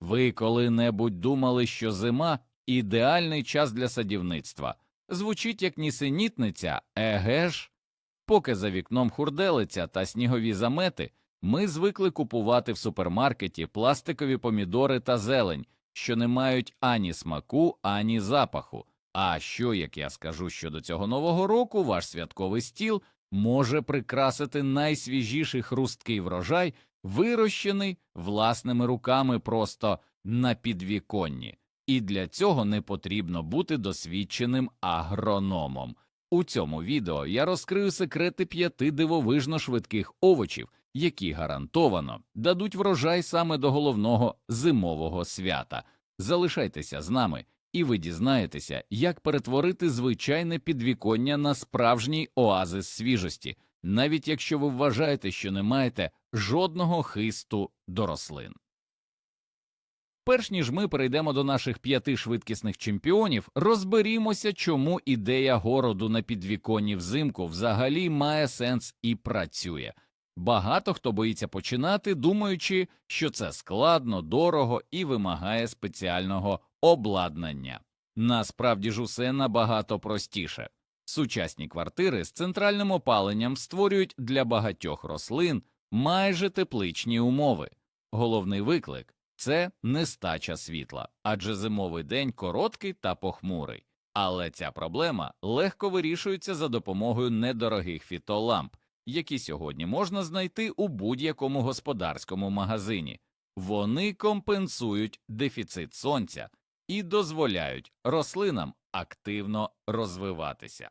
Ви коли-небудь думали, що зима ідеальний час для садівництва? Звучить як нісенітниця, еге ж? Поки за вікном хурделиця та снігові замети, ми звикли купувати в супермаркеті пластикові помідори та зелень, що не мають ані смаку, ані запаху. А що, як я скажу, що до цього нового року ваш святковий стіл може прикрасити найсвіжіший хрусткий врожай, вирощений власними руками просто на підвіконні. І для цього не потрібно бути досвідченим агрономом. У цьому відео я розкрию секрети п'яти дивовижно швидких овочів, які гарантовано дадуть врожай саме до головного зимового свята. Залишайтеся з нами, і ви дізнаєтеся, як перетворити звичайне підвіконня на справжній оазис свіжості, навіть якщо ви вважаєте, що не маєте жодного хисту до рослин. Перш ніж ми перейдемо до наших п'яти швидкісних чемпіонів, розберімося, чому ідея городу на підвіконні взимку взагалі має сенс і працює. Багато хто боїться починати, думаючи, що це складно, дорого і вимагає спеціального обладнання. Насправді ж усе набагато простіше. Сучасні квартири з центральним опаленням створюють для багатьох рослин майже тепличні умови. Головний виклик це нестача світла, адже зимовий день короткий та похмурий. Але ця проблема легко вирішується за допомогою недорогих фітоламп, які сьогодні можна знайти у будь-якому господарському магазині. Вони компенсують дефіцит сонця і дозволяють рослинам активно розвиватися.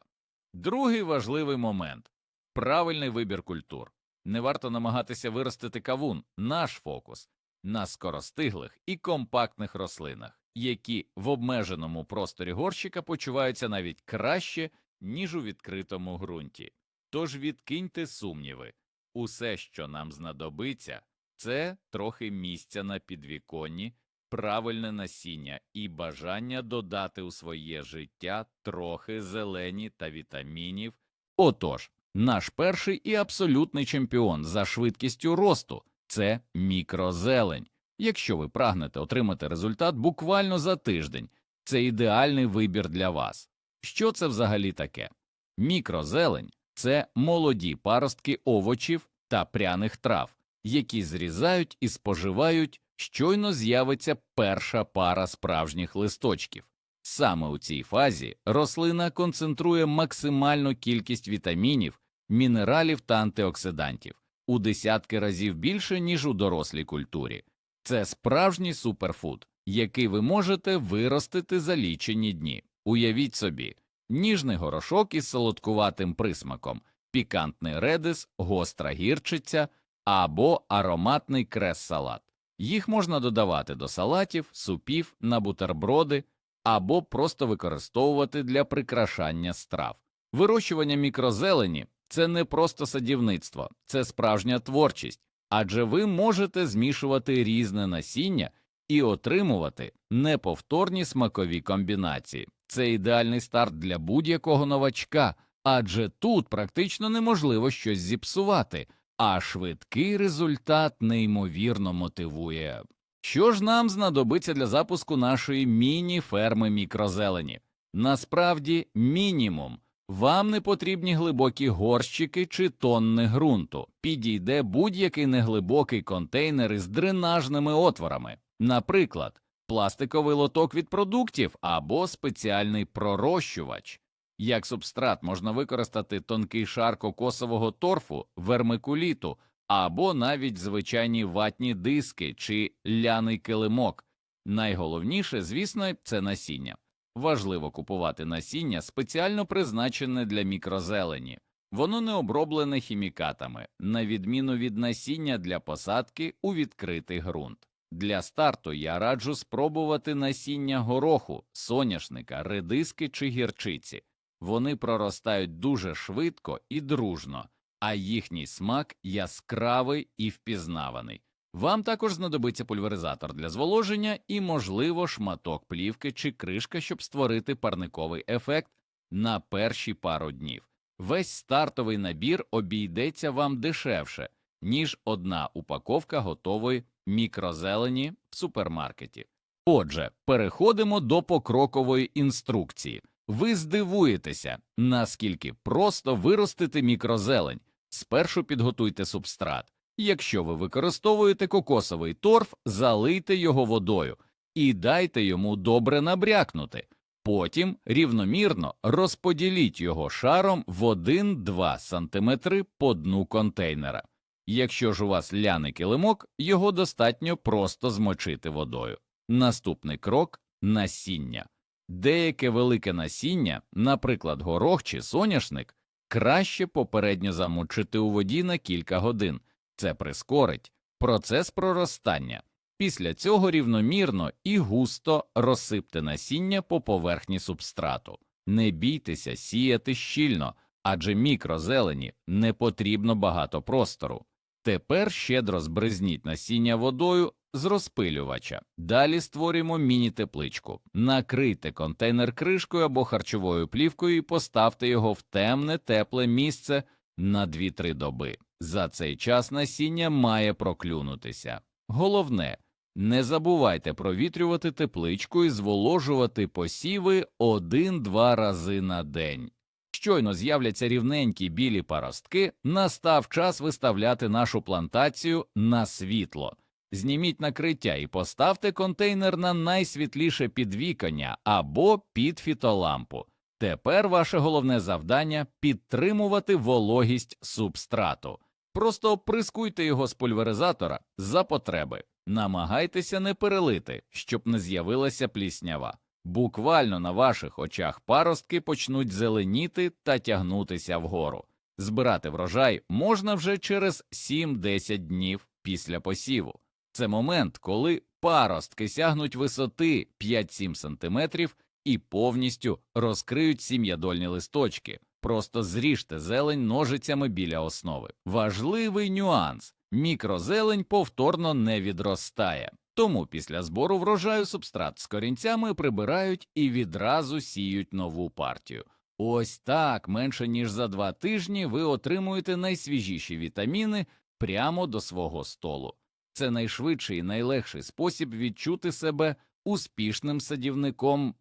Другий важливий момент правильний вибір культур. Не варто намагатися виростити кавун, наш фокус на скоростиглих і компактних рослинах, які в обмеженому просторі горщика почуваються навіть краще, ніж у відкритому ґрунті. Тож відкиньте сумніви усе, що нам знадобиться, це трохи місця на підвіконні, правильне насіння і бажання додати у своє життя трохи зелені та вітамінів. Отож, наш перший і абсолютний чемпіон за швидкістю росту це мікрозелень. Якщо ви прагнете отримати результат буквально за тиждень, це ідеальний вибір для вас. Що це взагалі таке? Мікрозелень це молоді паростки овочів та пряних трав, які зрізають і споживають, щойно з'явиться перша пара справжніх листочків. Саме у цій фазі рослина концентрує максимальну кількість вітамінів, мінералів та антиоксидантів у десятки разів більше, ніж у дорослій культурі. Це справжній суперфуд, який ви можете виростити за лічені дні. Уявіть собі, ніжний горошок із солодкуватим присмаком, пікантний редис, гостра гірчиця або ароматний крес-салат. Їх можна додавати до салатів, супів, на бутерброди або просто використовувати для прикрашання страв. Вирощування мікрозелені це не просто садівництво, це справжня творчість, адже ви можете змішувати різне насіння і отримувати неповторні смакові комбінації. Це ідеальний старт для будь-якого новачка, адже тут практично неможливо щось зіпсувати, а швидкий результат неймовірно мотивує. Що ж нам знадобиться для запуску нашої міні-ферми мікрозелені? Насправді мінімум. Вам не потрібні глибокі горщики чи тонни ґрунту. Підійде будь-який неглибокий контейнер із дренажними отворами, наприклад, пластиковий лоток від продуктів або спеціальний пророщувач. Як субстрат можна використати тонкий шар кокосового торфу, вермикуліту або навіть звичайні ватні диски чи ляний килимок. Найголовніше, звісно, це насіння. Важливо купувати насіння, спеціально призначене для мікрозелені. Воно не оброблене хімікатами, на відміну від насіння для посадки у відкритий ґрунт. Для старту я раджу спробувати насіння гороху, соняшника, редиски чи гірчиці. Вони проростають дуже швидко і дружно, а їхній смак яскравий і впізнаваний. Вам також знадобиться пульверизатор для зволоження і, можливо, шматок плівки чи кришка, щоб створити парниковий ефект на перші пару днів. Весь стартовий набір обійдеться вам дешевше, ніж одна упаковка готової мікрозелені в супермаркеті. Отже, переходимо до покрокової інструкції. Ви здивуєтеся, наскільки просто виростити мікрозелень. Спершу підготуйте субстрат. Якщо ви використовуєте кокосовий торф, залийте його водою і дайте йому добре набрякнути. Потім рівномірно розподіліть його шаром в 1-2 см по дну контейнера. Якщо ж у вас ляний килимок, його достатньо просто змочити водою. Наступний крок насіння. Деяке велике насіння, наприклад, горох чи соняшник, краще попередньо замочити у воді на кілька годин. Це прискорить процес проростання. Після цього рівномірно і густо розсипте насіння по поверхні субстрату. Не бійтеся сіяти щільно, адже мікрозелені не потрібно багато простору. Тепер щедро збризніть насіння водою з розпилювача. Далі створюємо міні-тепличку. Накрийте контейнер кришкою або харчовою плівкою і поставте його в темне, тепле місце на 2-3 доби. За цей час насіння має проклюнутися. Головне, не забувайте провітрювати тепличку і зволожувати посіви 1-2 рази на день. Щойно з'являться рівненькі білі паростки, настав час виставляти нашу плантацію на світло. Зніміть накриття і поставте контейнер на найсвітліше підвікання або під фітолампу. Тепер ваше головне завдання підтримувати вологість субстрату. Просто оприскуйте його з пульверизатора за потреби. Намагайтеся не перелити, щоб не з'явилася пліснява. Буквально на ваших очах паростки почнуть зеленіти та тягнутися вгору. Збирати врожай можна вже через 7-10 днів після посіву. Це момент, коли паростки сягнуть висоти 5-7 см і повністю розкриють сім'ядольні листочки. Просто зріжте зелень ножицями біля основи. Важливий нюанс мікрозелень повторно не відростає, тому після збору врожаю субстрат з корінцями прибирають і відразу сіють нову партію. Ось так менше ніж за два тижні ви отримуєте найсвіжіші вітаміни прямо до свого столу. Це найшвидший і найлегший спосіб відчути себе успішним садівником.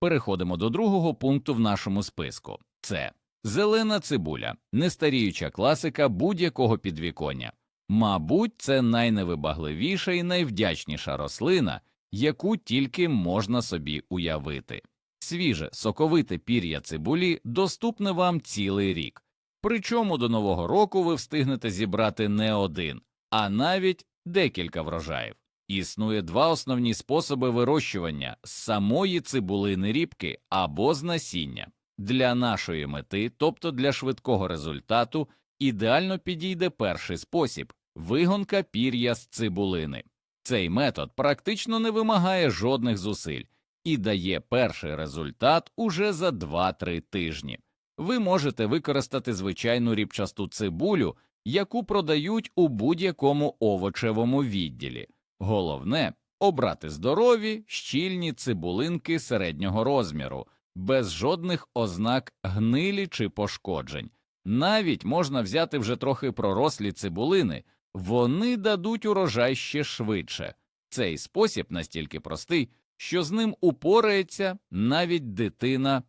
Переходимо до другого пункту в нашому списку це зелена цибуля, нестаріюча класика будь-якого підвіконня. Мабуть, це найневибагливіша і найвдячніша рослина, яку тільки можна собі уявити. Свіже, соковите пір'я цибулі доступне вам цілий рік. Причому до нового року ви встигнете зібрати не один, а навіть декілька врожаїв. Існує два основні способи вирощування з самої цибулини рібки або з насіння. Для нашої мети, тобто для швидкого результату, ідеально підійде перший спосіб вигонка пір'я з цибулини. Цей метод практично не вимагає жодних зусиль і дає перший результат уже за 2-3 тижні. Ви можете використати звичайну рібчасту цибулю, яку продають у будь-якому овочевому відділі. Головне обрати здорові, щільні цибулинки середнього розміру, без жодних ознак гнилі чи пошкоджень. Навіть можна взяти вже трохи пророслі цибулини, вони дадуть урожай ще швидше. Цей спосіб настільки простий, що з ним упорається навіть дитина.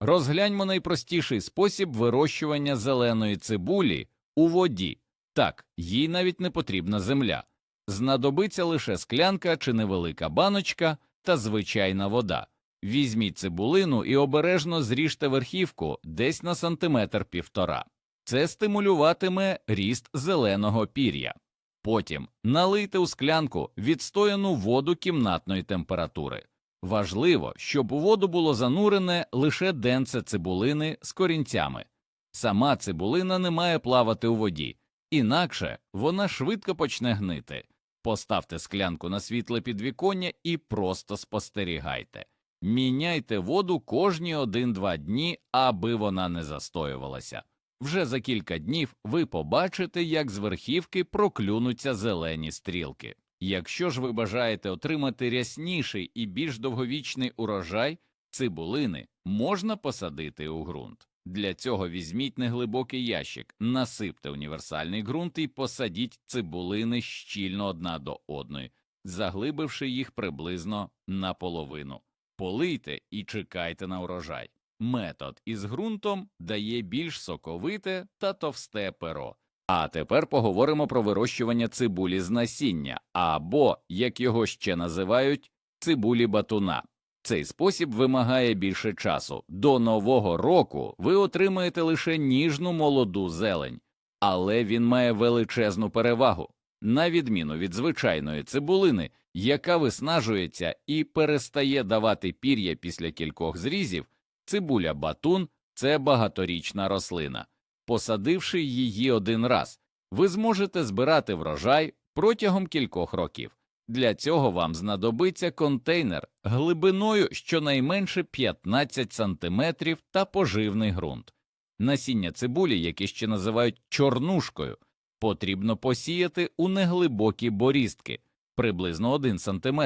Розгляньмо найпростіший спосіб вирощування зеленої цибулі у воді. Так, їй навіть не потрібна земля. Знадобиться лише склянка чи невелика баночка та звичайна вода. Візьміть цибулину і обережно зріжте верхівку десь на сантиметр півтора. Це стимулюватиме ріст зеленого пір'я. Потім налийте у склянку відстояну воду кімнатної температури. Важливо, щоб у воду було занурене лише денце цибулини з корінцями. Сама цибулина не має плавати у воді, інакше вона швидко почне гнити. Поставте склянку на світле підвіконня і просто спостерігайте. Міняйте воду кожні 1-2 дні, аби вона не застоювалася. Вже за кілька днів ви побачите, як з верхівки проклюнуться зелені стрілки. Якщо ж ви бажаєте отримати рясніший і більш довговічний урожай, цибулини можна посадити у ґрунт. Для цього візьміть неглибокий ящик, насипте універсальний ґрунт і посадіть цибулини щільно одна до одної, заглибивши їх приблизно наполовину. Полийте і чекайте на урожай. Метод із ґрунтом дає більш соковите та товсте перо. А тепер поговоримо про вирощування цибулі з насіння, або, як його ще називають, цибулі батуна. Цей спосіб вимагає більше часу. До нового року ви отримаєте лише ніжну молоду зелень, але він має величезну перевагу, на відміну від звичайної цибулини, яка виснажується і перестає давати пір'я після кількох зрізів. Цибуля батун це багаторічна рослина. Посадивши її один раз, ви зможете збирати врожай протягом кількох років. Для цього вам знадобиться контейнер глибиною щонайменше 15 см та поживний ґрунт. Насіння цибулі, яке ще називають чорнушкою, потрібно посіяти у неглибокі борістки приблизно 1 см,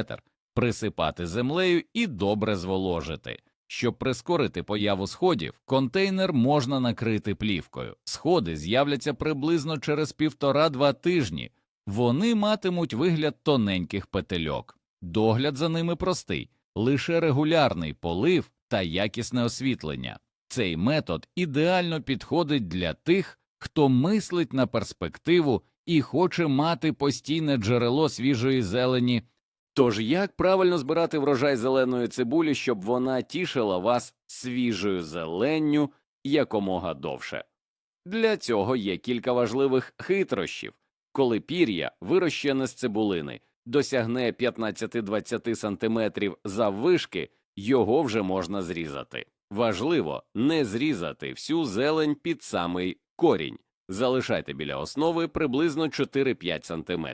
присипати землею і добре зволожити. Щоб прискорити появу сходів, контейнер можна накрити плівкою. Сходи з'являться приблизно через півтора-два тижні. Вони матимуть вигляд тоненьких петельок. Догляд за ними простий, лише регулярний полив та якісне освітлення. Цей метод ідеально підходить для тих, хто мислить на перспективу і хоче мати постійне джерело свіжої зелені. Тож як правильно збирати врожай зеленої цибулі, щоб вона тішила вас свіжою зеленню якомога довше? Для цього є кілька важливих хитрощів. Коли пір'я, вирощене з цибулини, досягне 15-20 см заввишки, його вже можна зрізати. Важливо не зрізати всю зелень під самий корінь, залишайте біля основи приблизно 4-5 см.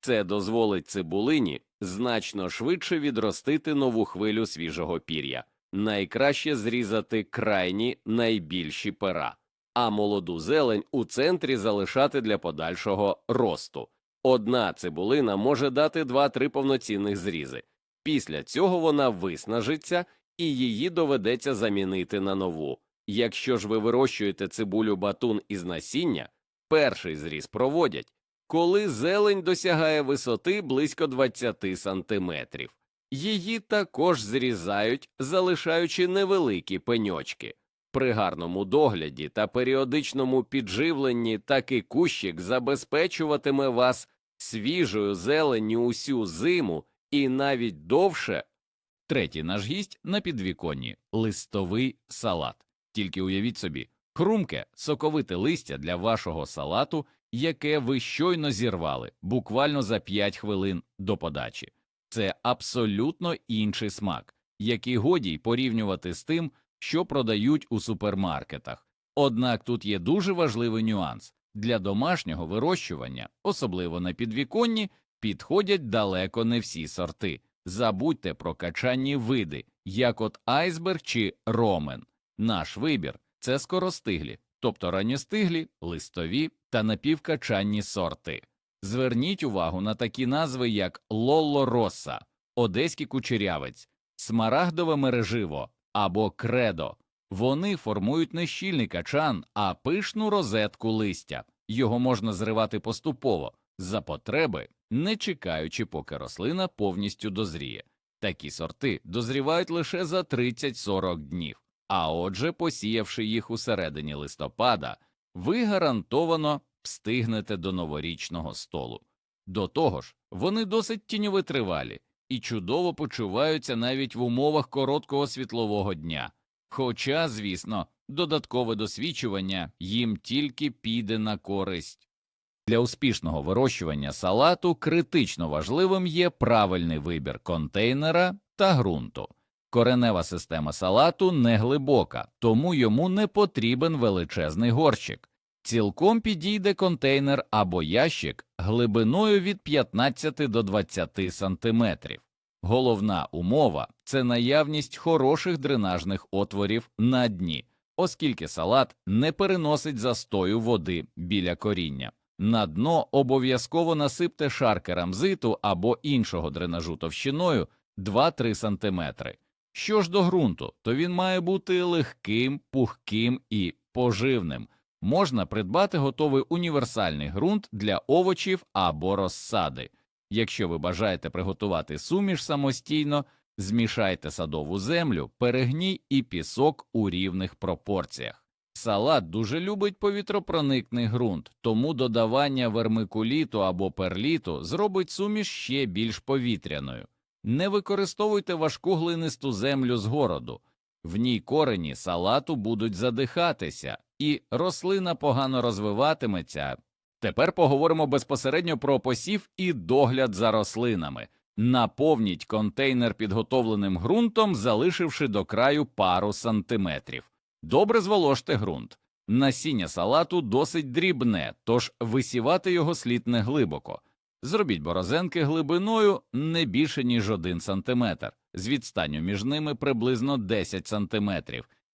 Це дозволить цибулині значно швидше відростити нову хвилю свіжого пір'я. Найкраще зрізати крайні найбільші пера, а молоду зелень у центрі залишати для подальшого росту. Одна цибулина може дати 2-3 повноцінних зрізи. Після цього вона виснажиться і її доведеться замінити на нову. Якщо ж ви вирощуєте цибулю батун із насіння, перший зріз проводять коли зелень досягає висоти близько 20 сантиметрів. Її також зрізають, залишаючи невеликі пеньочки. При гарному догляді та періодичному підживленні такий кущик забезпечуватиме вас свіжою зеленню усю зиму і навіть довше. Третій наш гість на підвіконні листовий салат. Тільки уявіть собі, хрумке, соковите листя для вашого салату яке ви щойно зірвали буквально за 5 хвилин до подачі. Це абсолютно інший смак, який годі й порівнювати з тим, що продають у супермаркетах. Однак тут є дуже важливий нюанс для домашнього вирощування, особливо на підвіконні, підходять далеко не всі сорти. Забудьте про качанні види, як от айсберг чи ромен. Наш вибір це скоростиглі, тобто ранньостиглі, листові та напівкачанні сорти. Зверніть увагу на такі назви, як Лолло Росса, Одеський кучерявець, Смарагдове мереживо або кредо. Вони формують не щільний качан, а пишну розетку листя. Його можна зривати поступово, за потреби, не чекаючи, поки рослина повністю дозріє. Такі сорти дозрівають лише за 30-40 днів. А отже, посіявши їх у середині листопада, ви гарантовано встигнете до новорічного столу. До того ж, вони досить тіньовитривалі і чудово почуваються навіть в умовах короткого світлового дня. Хоча, звісно, додаткове досвідчування їм тільки піде на користь. Для успішного вирощування салату критично важливим є правильний вибір контейнера та ґрунту. Коренева система салату не глибока, тому йому не потрібен величезний горщик. Цілком підійде контейнер або ящик глибиною від 15 до 20 сантиметрів. Головна умова це наявність хороших дренажних отворів на дні, оскільки салат не переносить застою води біля коріння. На дно обов'язково насипте шар керамзиту або іншого дренажу товщиною 2-3 см Що ж до ґрунту, то він має бути легким, пухким і поживним. Можна придбати готовий універсальний ґрунт для овочів або розсади. Якщо ви бажаєте приготувати суміш самостійно, змішайте садову землю, перегній і пісок у рівних пропорціях. Салат дуже любить повітропроникний ґрунт, тому додавання вермикуліту або перліту зробить суміш ще більш повітряною. Не використовуйте важку глинисту землю з городу. В ній корені салату будуть задихатися, і рослина погано розвиватиметься. Тепер поговоримо безпосередньо про посів і догляд за рослинами. Наповніть контейнер підготовленим ґрунтом, залишивши до краю пару сантиметрів. Добре зволожте ґрунт. Насіння салату досить дрібне, тож висівати його слід не глибоко. Зробіть борозенки глибиною не більше, ніж 1 см, з відстанню між ними приблизно 10 см,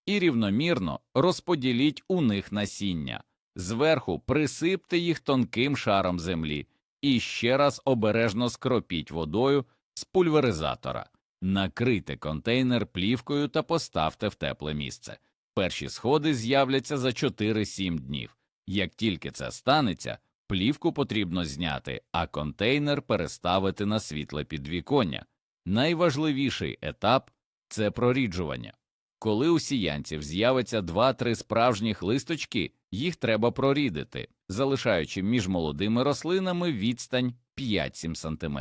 і рівномірно розподіліть у них насіння. Зверху присипте їх тонким шаром землі і ще раз обережно скропіть водою з пульверизатора. Накрийте контейнер плівкою та поставте в тепле місце. Перші сходи з'являться за 4-7 днів. Як тільки це станеться, плівку потрібно зняти, а контейнер переставити на світле підвіконня. Найважливіший етап це проріджування. Коли у сіянців з'явиться 2-3 справжніх листочки, їх треба прорідити, залишаючи між молодими рослинами відстань 5-7 см.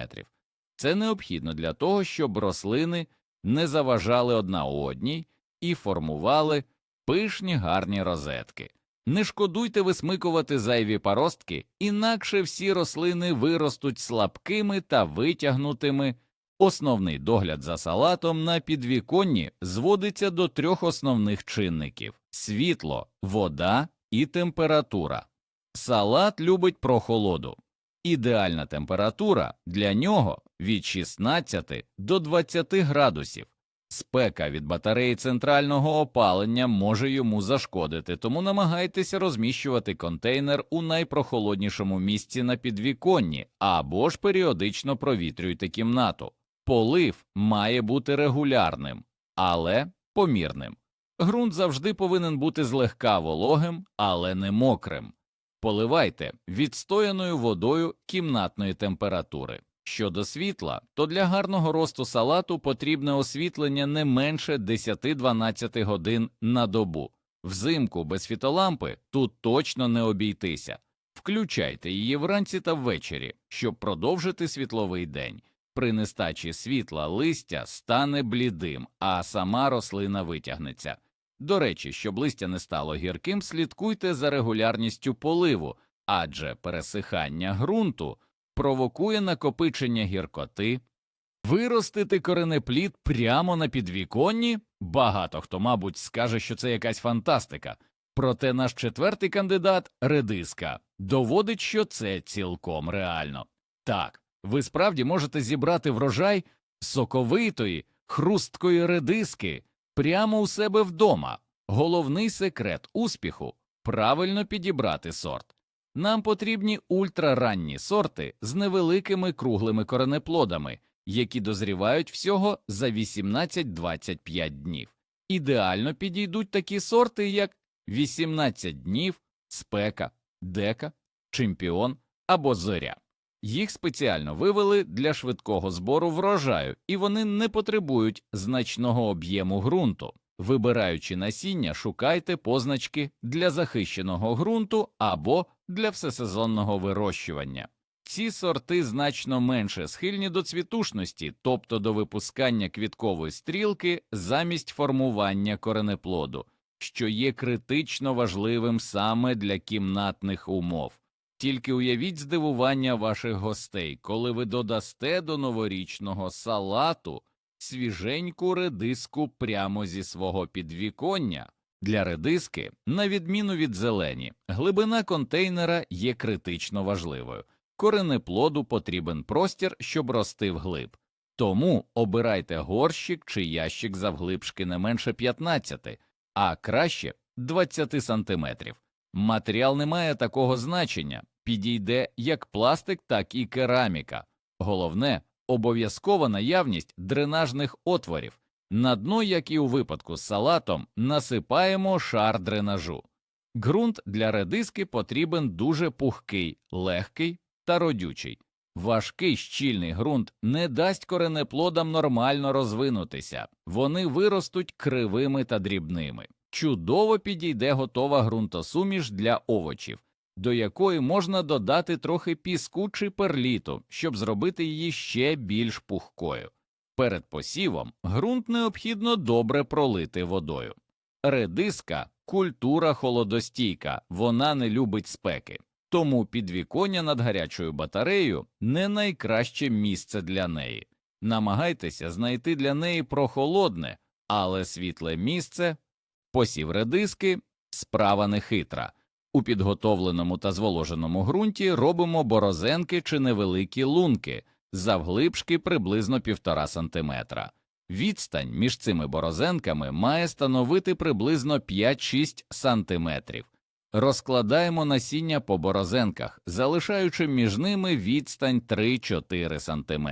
Це необхідно для того, щоб рослини не заважали одна одній і формували пишні гарні розетки. Не шкодуйте висмикувати зайві паростки, інакше всі рослини виростуть слабкими та витягнутими. Основний догляд за салатом на підвіконні зводиться до трьох основних чинників світло, вода і температура. Салат любить прохолоду. Ідеальна температура для нього від 16 до 20 градусів. Спека від батареї центрального опалення може йому зашкодити, тому намагайтеся розміщувати контейнер у найпрохолоднішому місці на підвіконні або ж періодично провітрюйте кімнату. Полив має бути регулярним, але помірним. Ґрунт завжди повинен бути злегка вологим, але не мокрим. Поливайте відстояною водою кімнатної температури. Щодо світла, то для гарного росту салату потрібне освітлення не менше 10-12 годин на добу. Взимку без фітолампи тут точно не обійтися. Включайте її вранці та ввечері, щоб продовжити світловий день. При нестачі світла листя стане блідим, а сама рослина витягнеться. До речі, щоб листя не стало гірким, слідкуйте за регулярністю поливу, адже пересихання ґрунту провокує накопичення гіркоти. Виростити коренеплід прямо на підвіконні? Багато хто, мабуть, скаже, що це якась фантастика. Проте наш четвертий кандидат редиска доводить, що це цілком реально. Так, ви справді можете зібрати врожай соковитої, хрусткої редиски прямо у себе вдома. Головний секрет успіху правильно підібрати сорт. Нам потрібні ультраранні сорти з невеликими круглими коренеплодами, які дозрівають всього за 18-25 днів. Ідеально підійдуть такі сорти, як 18 днів, спека, дека, чемпіон або зоря. Їх спеціально вивели для швидкого збору врожаю, і вони не потребують значного об'єму ґрунту. Вибираючи насіння, шукайте позначки для захищеного ґрунту або для всесезонного вирощування. Ці сорти значно менше схильні до цвітушності, тобто до випускання квіткової стрілки замість формування коренеплоду, що є критично важливим саме для кімнатних умов. Тільки уявіть здивування ваших гостей, коли ви додасте до новорічного салату свіженьку редиску прямо зі свого підвіконня. Для редиски, на відміну від зелені, глибина контейнера є критично важливою. Коренеплоду потрібен простір, щоб рости вглиб. Тому обирайте горщик чи ящик завглибшки не менше 15, а краще 20 сантиметрів. Матеріал не має такого значення, підійде як пластик, так і кераміка. Головне обов'язкова наявність дренажних отворів. На дно, як і у випадку з салатом, насипаємо шар дренажу. Ґрунт для редиски потрібен дуже пухкий, легкий та родючий. Важкий щільний ґрунт не дасть коренеплодам нормально розвинутися, вони виростуть кривими та дрібними. Чудово підійде готова ґрунтосуміш для овочів, до якої можна додати трохи піску чи перліту, щоб зробити її ще більш пухкою. Перед посівом ґрунт необхідно добре пролити водою. Редиска культура холодостійка, вона не любить спеки, тому підвіконня над гарячою батареєю не найкраще місце для неї. Намагайтеся знайти для неї прохолодне, але світле місце. Посів редиски справа нехитра. У підготовленому та зволоженому ґрунті робимо борозенки чи невеликі лунки, завглибшки приблизно 1,5 см. Відстань між цими борозенками має становити приблизно 5-6 см. Розкладаємо насіння по борозенках, залишаючи між ними відстань 3-4 см.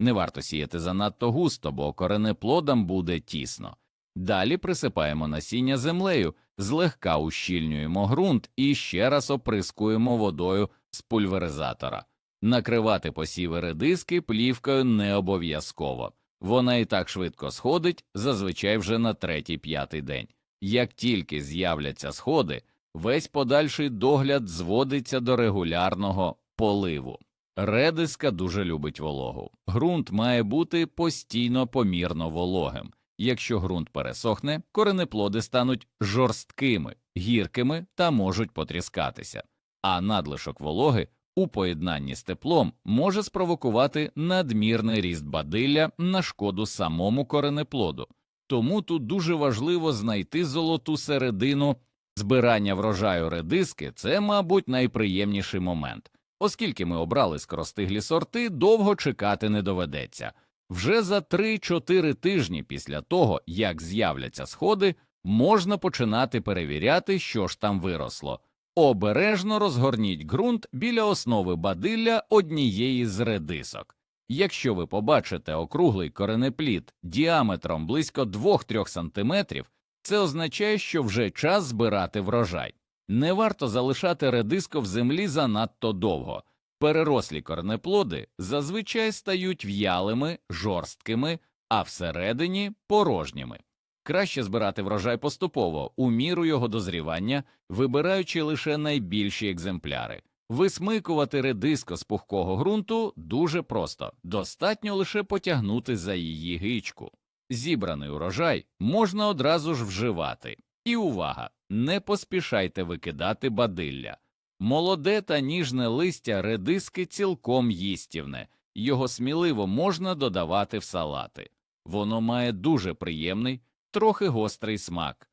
Не варто сіяти занадто густо, бо коренеплодам буде тісно. Далі присипаємо насіння землею, злегка ущільнюємо ґрунт і ще раз оприскуємо водою з пульверизатора. Накривати посіви редиски плівкою не обов'язково. Вона і так швидко сходить, зазвичай вже на третій-п'ятий день. Як тільки з'являться сходи, весь подальший догляд зводиться до регулярного поливу. Редиска дуже любить вологу. Ґрунт має бути постійно помірно вологим. Якщо ґрунт пересохне, коренеплоди стануть жорсткими, гіркими та можуть потріскатися, а надлишок вологи у поєднанні з теплом може спровокувати надмірний ріст бадилля на шкоду самому коренеплоду. Тому тут дуже важливо знайти золоту середину збирання врожаю редиски це, мабуть, найприємніший момент, оскільки ми обрали скоростиглі сорти, довго чекати не доведеться. Вже за 3-4 тижні після того, як з'являться сходи, можна починати перевіряти, що ж там виросло. Обережно розгорніть ґрунт біля основи бадилля однієї з редисок. Якщо ви побачите округлий коренеплід діаметром близько 2-3 см, це означає, що вже час збирати врожай. Не варто залишати редиско в землі занадто довго. Перерослі корнеплоди зазвичай стають в'ялими, жорсткими, а всередині порожніми. Краще збирати врожай поступово, у міру його дозрівання, вибираючи лише найбільші екземпляри. Висмикувати редиско з пухкого ґрунту дуже просто, достатньо лише потягнути за її гичку. Зібраний урожай можна одразу ж вживати. І увага! Не поспішайте викидати бадилля. Молоде та ніжне листя редиски цілком їстівне, його сміливо можна додавати в салати. Воно має дуже приємний, трохи гострий смак.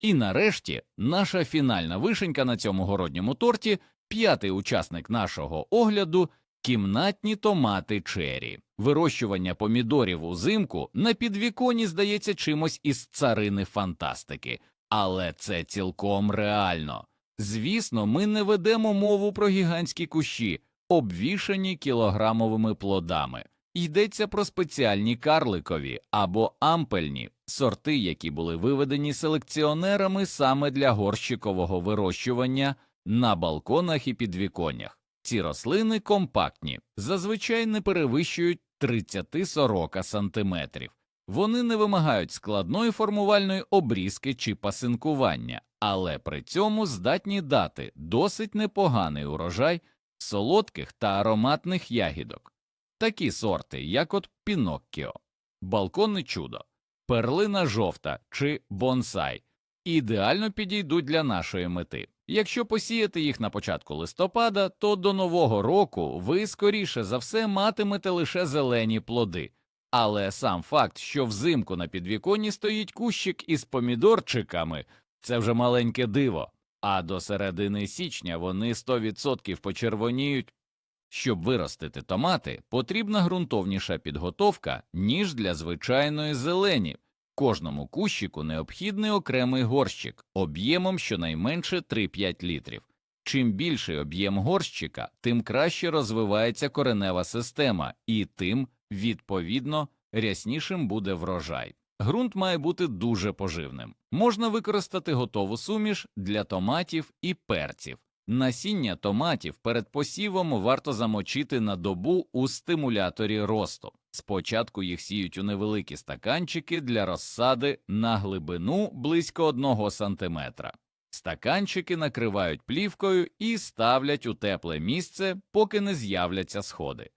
І нарешті наша фінальна вишенька на цьому городньому торті, п'ятий учасник нашого огляду кімнатні томати чері. Вирощування помідорів узимку на підвіконі здається чимось із царини фантастики, але це цілком реально. Звісно, ми не ведемо мову про гігантські кущі, обвішані кілограмовими плодами. Йдеться про спеціальні карликові або ампельні сорти, які були виведені селекціонерами саме для горщикового вирощування на балконах і підвіконнях. Ці рослини компактні, зазвичай не перевищують 30-40 сантиметрів. Вони не вимагають складної формувальної обрізки чи пасинкування, але при цьому здатні дати досить непоганий урожай солодких та ароматних ягідок. Такі сорти, як от Піноккіо, балконне чудо, перлина жовта чи бонсай, ідеально підійдуть для нашої мети. Якщо посіяти їх на початку листопада, то до нового року ви скоріше за все матимете лише зелені плоди. Але сам факт, що взимку на підвіконні стоїть кущик із помідорчиками, це вже маленьке диво, а до середини січня вони 100% почервоніють. Щоб виростити томати, потрібна ґрунтовніша підготовка, ніж для звичайної зелені. Кожному кущику необхідний окремий горщик об'ємом щонайменше 3-5 літрів. Чим більший об'єм горщика, тим краще розвивається коренева система, і тим, відповідно, ряснішим буде врожай. Ґрунт має бути дуже поживним. Можна використати готову суміш для томатів і перців. Насіння томатів перед посівом варто замочити на добу у стимуляторі росту. Спочатку їх сіють у невеликі стаканчики для розсади на глибину близько 1 см. Стаканчики накривають плівкою і ставлять у тепле місце, поки не з'являться сходи.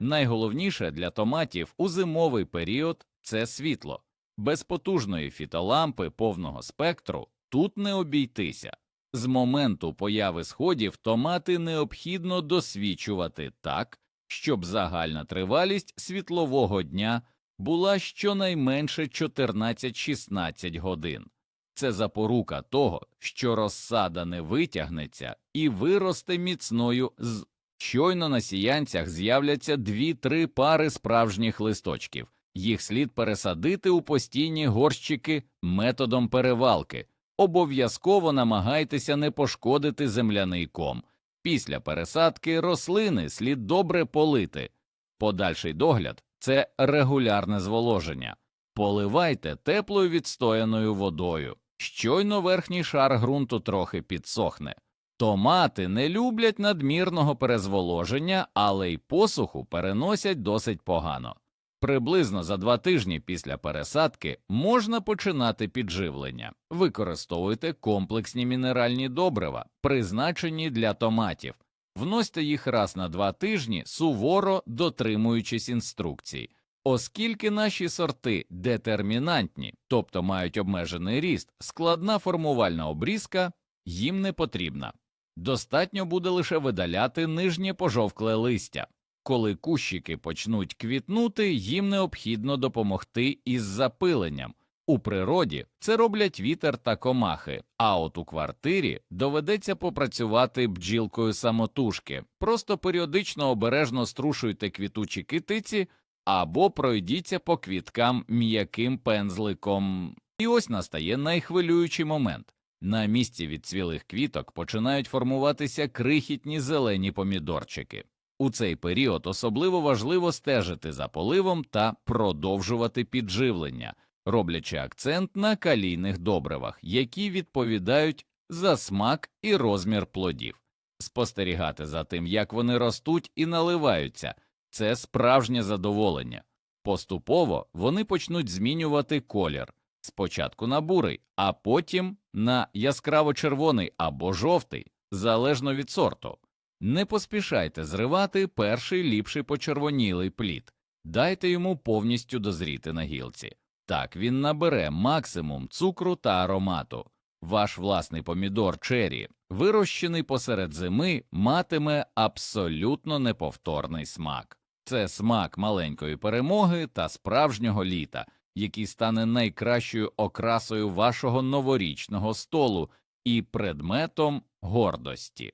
Найголовніше для томатів у зимовий період це світло. Без потужної фітолампи повного спектру тут не обійтися. З моменту появи сходів томати необхідно досвічувати так, щоб загальна тривалість світлового дня була щонайменше 14-16 годин. Це запорука того, що розсада не витягнеться і виросте міцною з щойно на сіянцях з'являться дві-три пари справжніх листочків. Їх слід пересадити у постійні горщики методом перевалки. Обов'язково намагайтеся не пошкодити земляний ком. Після пересадки рослини слід добре полити. Подальший догляд це регулярне зволоження. Поливайте теплою відстояною водою. Щойно верхній шар ґрунту трохи підсохне. Томати не люблять надмірного перезволоження, але й посуху переносять досить погано. Приблизно за два тижні після пересадки можна починати підживлення. Використовуйте комплексні мінеральні добрива, призначені для томатів. Вносьте їх раз на два тижні, суворо дотримуючись інструкцій. Оскільки наші сорти детермінантні, тобто мають обмежений ріст, складна формувальна обрізка їм не потрібна. Достатньо буде лише видаляти нижнє пожовкле листя. Коли кущики почнуть квітнути, їм необхідно допомогти із запиленням. У природі це роблять вітер та комахи, а от у квартирі доведеться попрацювати бджілкою самотужки. Просто періодично обережно струшуйте квітучі китиці або пройдіться по квіткам м'яким пензликом. І ось настає найхвилюючий момент. На місці відцвілих квіток починають формуватися крихітні зелені помідорчики. У цей період особливо важливо стежити за поливом та продовжувати підживлення, роблячи акцент на калійних добривах, які відповідають за смак і розмір плодів. Спостерігати за тим, як вони ростуть і наливаються, це справжнє задоволення. Поступово вони почнуть змінювати колір спочатку на бурий, а потім на яскраво червоний або жовтий, залежно від сорту. Не поспішайте зривати перший ліпший почервонілий плід, дайте йому повністю дозріти на гілці. Так він набере максимум цукру та аромату. Ваш власний помідор чері, вирощений посеред зими, матиме абсолютно неповторний смак. Це смак маленької перемоги та справжнього літа, який стане найкращою окрасою вашого новорічного столу і предметом гордості.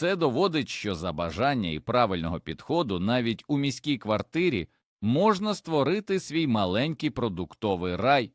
Це доводить, що за бажання і правильного підходу навіть у міській квартирі можна створити свій маленький продуктовий рай.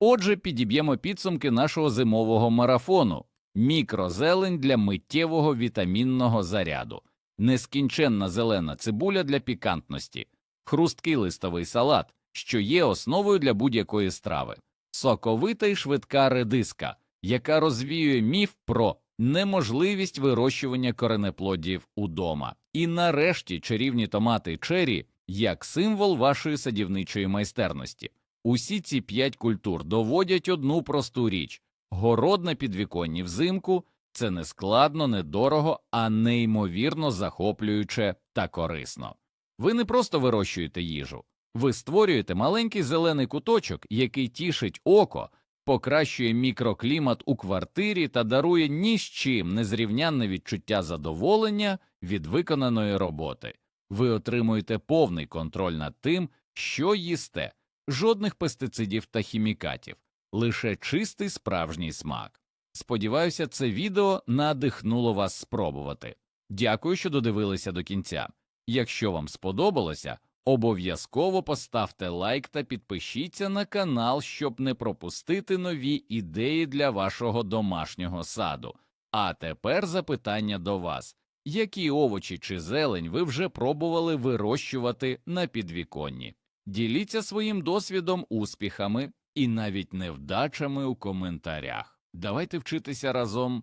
Отже, підіб'ємо підсумки нашого зимового марафону. Мікрозелень для миттєвого вітамінного заряду, нескінченна зелена цибуля для пікантності, хрусткий листовий салат, що є основою для будь-якої страви, соковита й швидка редиска, яка розвіює міф про неможливість вирощування коренеплодів удома, і нарешті чарівні томати чері як символ вашої садівничої майстерності. Усі ці п'ять культур доводять одну просту річ город на підвіконні взимку це не складно, недорого, а неймовірно захоплююче та корисно. Ви не просто вирощуєте їжу, ви створюєте маленький зелений куточок, який тішить око, покращує мікроклімат у квартирі та дарує ні з чим незрівнянне відчуття задоволення від виконаної роботи. Ви отримуєте повний контроль над тим, що їсте, жодних пестицидів та хімікатів, лише чистий справжній смак. Сподіваюся, це відео надихнуло вас спробувати. Дякую, що додивилися до кінця. Якщо вам сподобалося, обов'язково поставте лайк та підпишіться на канал, щоб не пропустити нові ідеї для вашого домашнього саду. А тепер запитання до вас які овочі чи зелень ви вже пробували вирощувати на підвіконні? Діліться своїм досвідом, успіхами і навіть невдачами у коментарях. Давайте вчитися разом